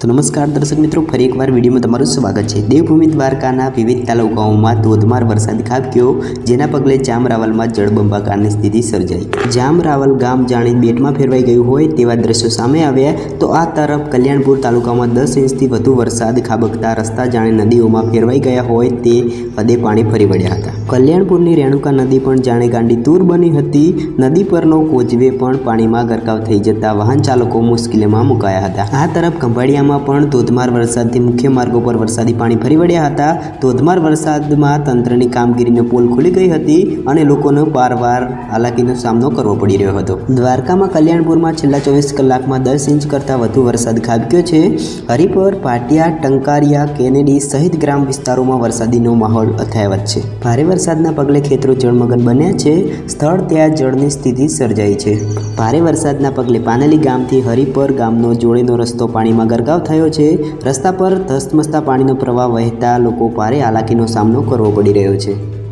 તો નમસ્કાર દર્શક મિત્રો, ફરી એકવાર વિડીયોમાં તમારું સ્વાગત છે. દેવભૂમિ દ્વારકાના વિવિધ તાલુકાઓમાં ધોધમાર વરસાદ ખાબક્યો, જેના પગલે જામરાવલમાં જળબંબાકારની સ્થિતિ સર્જાઈ. જામરાવલ ગામ જાણે બેટમાં ફેરવાઈ ગયું હોય તેવા દ્રશ્યો સામે આવ્યા, તો આ તરફ કલ્યાણપુર તાલુકામાં દસ ઇંચથી વધુ વરસાદ ખાબકતા રસ્તા જાણે નદીઓમાં ફેરવાઈ ગયા હોય તે પદે પાણી ફરી વળ્યા હતા. કલ્યાણપુરની રેણુકા નદી પણ જાણે ગાંડી તૂર બની હતી. નદી પરનો કોચવે પણ પાણીમાં ગરકાવ થઈ જતા વાહન ચાલકો મુશ્કેલીમાં મુકાયા હતા. આ તરફ ખંભાળિયામાં પણ ધોધમાર વરસાદથી મુખ્ય માર્ગો પર વરસાદી પાણી ફરી વળ્યા હતા. ધોધમાર વરસાદમાં તંત્રની કામગીરીને પોલ ખુલી ગઈ હતી અને લોકોનો પારવાર હાલાકીનો સામનો કરવો પડી રહ્યો હતો. દ્વારકામાં કલ્યાણપુરમાં છેલ્લા ચોવીસ કલાકમાં દસ ઇંચ કરતાં વધુ વરસાદ ખાબક્યો છે. હરિપર, પાટિયા, ટંકારિયા, કેનેડી સહિત ગ્રામ વિસ્તારોમાં વરસાદીનો માહોલ અથાયવત છે. ભારે વરસાદના પગલે ખેતરો જળમગન બન્યા છે. સ્થળ ત્યાં જળની સ્થિતિ સર્જાઈ છે. ભારે વરસાદના પગલે પાનેલી ગામથી હરિપર ગામનો જોડેનો રસ્તો પાણીમાં ગરકાવ થયો છે. રસ્તા પર ધસમસતા પાણીનો પ્રવાહ વહેતા લોકો ભારે હાલાકીનો સામનો કરવો પડી રહ્યો છે.